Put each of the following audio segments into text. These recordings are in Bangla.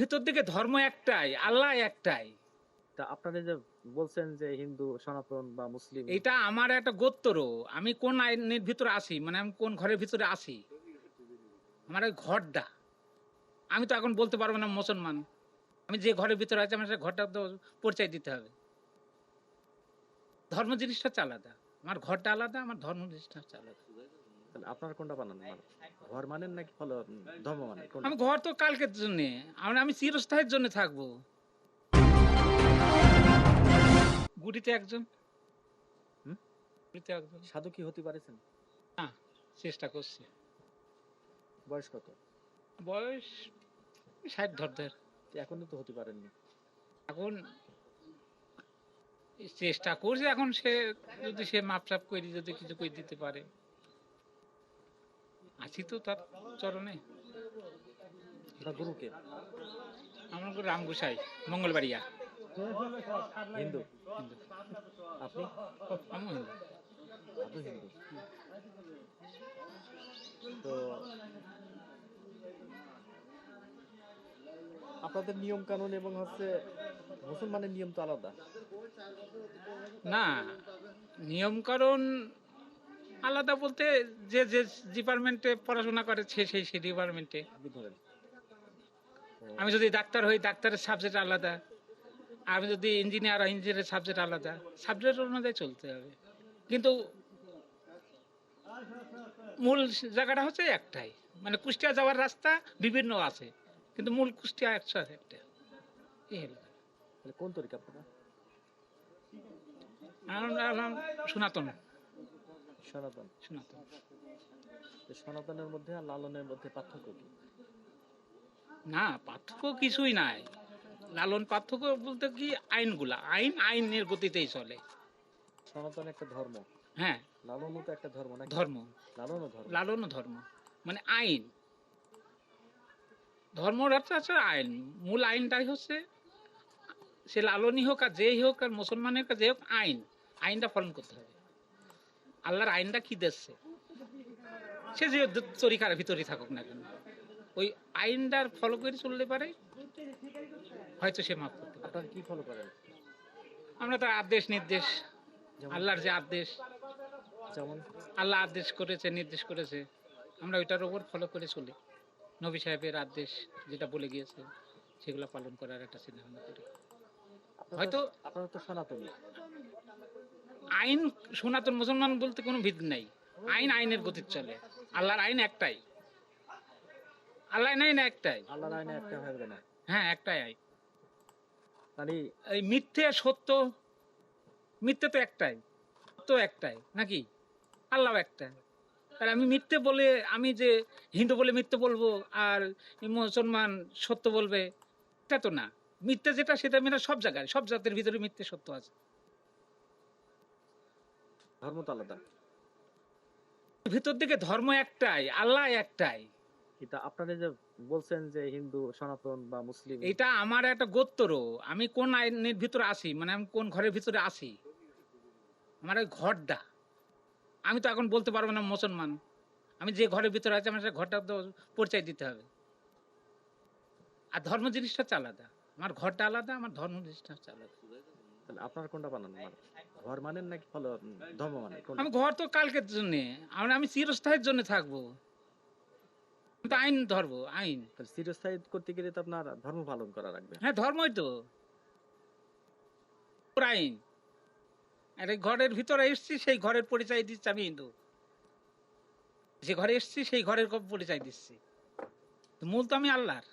ভিতর দিকে ধর্ম একটাই আল্লাহ একটাই। তা আপনারা যে বলছেন যে হিন্দু সনাতন বা মুসলিম এটা আমার একটা গোত্তর আমি কোন আইনের ভিতরে আসি? মানে আমি কোন ঘরের ভিতরে আসি? আমার ওই ঘরটা। আমি তো এখন বলতে পারব না মুসলমান। আমি যে ঘরের ভিতরে আছি আমার সেই ঘরটা তো পরিচয় দিতে হবে। ধর্ম জিনিসটা হচ্ছে আলাদা। আমার ঘরটা আলাদা আমার ধর্ম জিনিসটা হচ্ছে আলাদা। তাহলে আপনারা কোনটা বানান? মানে ঘর মানেন নাকি ফলো ধর্ম মানেন? আমি ঘর তো কালকের জন্য। আমি চিরস্থায়ের জন্য থাকব। গুড়িতে একজন? গুড়িতে একজন। সাধু কি হতে পারেছেন? না চেষ্টা করছি। বয়স কত? বয়স ষাট ধরদের এখনও তো হতে পারেননি। এখন চেষ্টা করছে এখন সে যদি সে মাপটাপ করে যদি কিছু করে দিতে পারে। আছি তো তার চরণে। গুরুকে? আমার গুরু রাম গোসাই মঙ্গলবাড়িয়া। হিন্দু? হিন্দু। আপনি? আমি হিন্দু। আপনি হিন্দু? তো আপনাদের নিয়ম কানুন এবং হচ্ছে মুসলমানের নিয়ম তো আলাদা? না নিয়মকরণ আলাদা বলতে যে যে ডিপার্টমেন্টে পড়াশোনা করে সে সেই সেই ডিপার্টমেন্টে আমি যদি ডাক্তার হই ডাক্তারের সাবজেক্ট আলাদা। আমি যদি ইঞ্জিনিয়ার হয় ইঞ্জিনিয়ারের সাবজেক্ট আলাদা। সাবজেক্ট অনুযায়ী চলতে হবে। কিন্তু মূল জায়গাটা হচ্ছে একটাই। মানে কুষ্টিয়া যাওয়ার রাস্তা বিভিন্ন আছে। কিন্তু মূল কুষ্টিয়া একসাথে একটা এই কোন তরিকা আপনারা? আমরা হলাম সনাতন। সনাতন। সনাতন। সনাতনের মধ্যে আর লালনের মধ্যে পার্থক্য কি? না পার্থক্য কিছুই নাই। লালন পার্থক্য বলতে কি আইনগুলা? আইন আইনের গতিতেই চলে। সনাতন একটা ধর্ম। হ্যাঁ। লালনও তো একটা ধর্ম না ধর্ম। লালনও ধর্ম। লালন ধর্ম। মানে আইন। ধর্মর অর্থ আছে আইন। মূল আইনটাই হচ্ছে সে লালনই হোক আর যেই হোক আর মুসলমানের কাছে হোক আইন। আইনটা পালন করতে হবে। আল্লাহর আইনটা কি দিচ্ছে সে যে তরিকার ভিতরে থাকুক না কেন। ওই আইনটার ফলো করে চললে পারে হয়তো সে মাফ করতে পারে। কি ফলো করেন? আমরা তো আদেশ নির্দেশ আল্লাহর যে আদেশ। যেমন? আল্লাহ আদেশ করেছে নির্দেশ করেছে। আমরা ওইটার ওপর ফলো করে চলি। নবী সাহেবের আদেশ যেটা বলে গিয়েছে সেগুলো পালন করার একটা চিন্তা ভাবনা করি হয়তো- আপনারা তো সনাতনী। আইন সনাতন মুসলমান বলতে কোনো ভিত নাই। আইন আইনের গতির চলে। আল্লাহর আইন একটাই। আল্লাহ আইন একটাই। আল্লাহর আইনে একটা হবে না। হ্যাঁ একটাই আইন। মানে এই মিথ্যে সত্য মিথ্যে তো একটাই। তো একটাই নাকি? আল্লাহ একটাই। তাহলে আমি মিথ্যে বলে আমি যে হিন্দু বলে মিথ্যে বলব আর মুসলমান সত্য বলবে এটা তো না। মিথ্যে যেটা সেটা মেনে সব জায়গায় সব জাতের ভিতরে মিথ্যে সত্য আছে। ধর্ম তো আলাদা। ভিতর দিকে ধর্ম একটাই আল্লাহ একটাই। এটা আপনারা যে বলছেন যে হিন্দু সনাতন বা মুসলিম এটা আমার একটা গোত্তর আমি কোন আইনের ভিতরে আসি মানে আমি কোন ঘরের ভিতরে আসি আমার ওই ঘরটা। আমি তো এখন বলতে পারব না মুসলমান। আমি যে ঘরের ভিতরে আছি আমার সেই ঘরটা তো পরিচয় দিতে হবে। আর ধর্ম জিনিসটা হচ্ছে আলাদা। আমার ঘরটা আলাদা আমার ধর্ম জিনিসটা হচ্ছে আলাদা। তাহলে আপনারা কোনটা বানান? ঘর মানেন নাকি ফলো ধর্ম মানেন আমি ঘর তো কালকের জন্য। আমি আমি চিরস্থায়ের জন্য থাকব। তো আইন ধরবো আইন। চিরস্থায়ী করতে গেলে তো আপনার ধর্ম পালন করা লাগবে। হ্যাঁ ধর্মই তো। আইন। আর ঘরের ভিতরে এসছি সেই ঘরের পরিচয় দিচ্ছি আমি হিন্দু। যে ঘরে এসছি সেই ঘরের পরিচয় দিচ্ছি। মূল তো আমি আল্লাহর।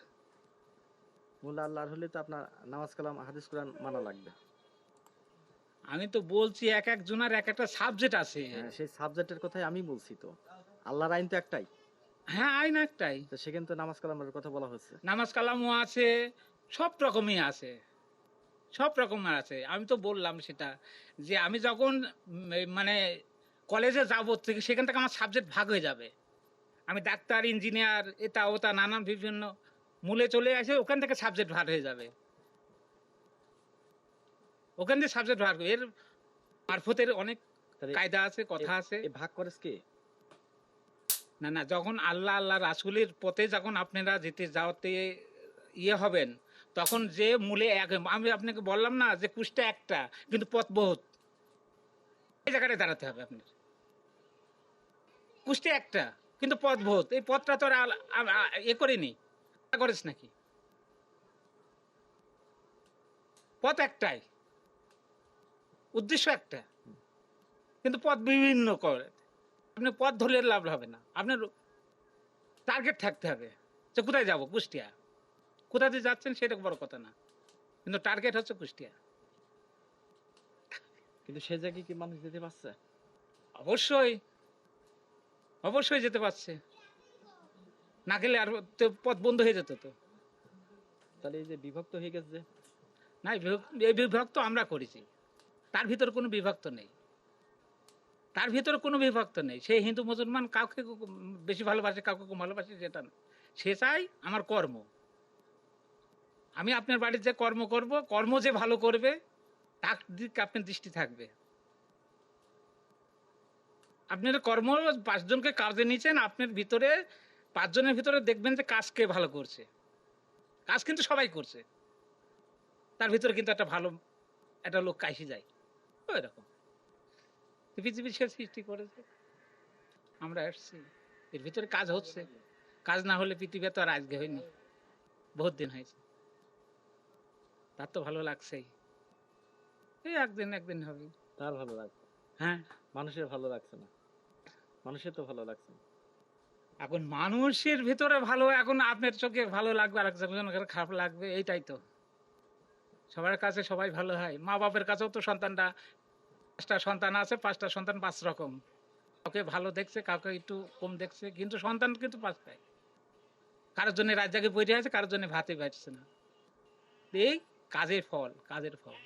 মূল আল্লাহর হলে তো আপনার নামাজ কালাম হাদিস কোরআন মানা লাগবে। আমি তো বলছি এক এক জনের এক একটা সাবজেক্ট আছে। হ্যাঁ, সেই সাবজেক্টের কথাই আমি বলছি তো। আল্লাহর আইন তো একটাই। হ্যাঁ আইন একটাই। তো সেখানে তো নামাজ কালামের কথা বলা হচ্ছে নামাজ কালামও আছে সব রকমই আছে। সব রকমের আছে। আমি তো বললাম সেটা যে আমি যখন উম, এই মানে কলেজে যাব থেকে সেখান থেকে আমার সাবজেক্ট ভাগ হয়ে যাবে। আমি ডাক্তার ইঞ্জিনিয়ার এটা ওটা নানান বিভিন্ন মূলে চলে আসে ওখান থেকে সাবজেক্ট ভাগ হয়ে যাবে। ওখান থেকে সাবজেক্ট ভাগ এর মারফতের অনেক কায়দা আছে কথা আছে। ভাগ করেছ কে? না না যখন আল্লাহ আল্লাহ রাসুলের পথে যখন আপনারা যেতে যাওয়াতে ইয়ে হবেন তখন যে মূলে এক আমি আপনাকে বললাম না যে কুষ্টা একটা কিন্তু পথ বহুত। এই জায়গাটায় দাঁড়াতে হবে আপনার। কুষ্টি একটা কিন্তু পথ বহুত। এই পথটা তো আর এ করিনি। করেছ নাকি? পথ একটাই। উদ্দেশ্য একটা। কিন্তু পথ বিভিন্ন করে। আপনি পথ ধরলে লাভ হবে না। আপনার টার্গেট থাকতে হবে যে কোথায় যাব? কুষ্টিয়া। কোথা দিয়ে যাচ্ছেন সেটা বড় কথা না। কিন্তু টার্গেট হচ্ছে কুষ্টিয়া। কিন্তু সে জায়গায় কি মানুষ যেতে পারছে? অবশ্যই। অবশ্যই যেতে পারছে। না গেলে আর পথ বন্ধ হয়ে যেত তো। তাহলে এই যে বিভক্ত হয়ে গেছে যে? না এই বিভক্ত আমরা করেছি। তার ভিতরে কোনো বিভক্ত নেই। তার ভিতরে কোনো বিভক্ত নেই। সে হিন্দু মুসলমান কাউকে বেশি ভালোবাসে, কাউকে কম ভালোবাসে, সেটা না। সে চাই আমার কর্ম। আমি আপনার বাড়ির যে কর্ম করব, কর্ম যে ভালো করবে, তার দিকে আপনার দৃষ্টি থাকবে। আপনার কর্ম পাঁচজনকে কাজে নিয়েছেন আপনার ভিতরে পাঁচজনের ভিতরে দেখবেন যে কাজ কে ভালো করছে। কাজ কিন্তু সবাই করছে। তার ভিতরে কিন্তু একটা ভালো, একটা লোক কাশি যায়। ওই রকম তো পৃথিবী সে সৃষ্টি করেছে। আমরা এসছি এর ভিতরে কাজ হচ্ছে। কাজ না হলে পৃথিবী তো আর আজকে হয়নি। বহুত দিন হয়েছে। তার তো ভালো লাগছেই। এই একদিন একদিন হবে। তার ভালো লাগছে। হ্যাঁ। মানুষের ভালো লাগছে না। মানুষের তো ভালো লাগছে না। এখন মানুষের ভিতরে ভালো এখন আপনার চোখে ভালো লাগবে আর একজনের খারাপ লাগবে এইটাই তো। সবার কাছে সবাই ভালো হয়। মা বাপের কাছেও তো সন্তানটা পাঁচটা সন্তান আছে, পাঁচটা সন্তান পাঁচ রকম। কাউকে ভালো দেখছে, কাউকে একটু কম দেখছে, কিন্তু সন্তান কিন্তু পাঁচটাই কারোর জন্য জাগে বই আছে, কারোর জন্য ভাতে বাড়ছে না। এই কাজের ফল কাজের ফল।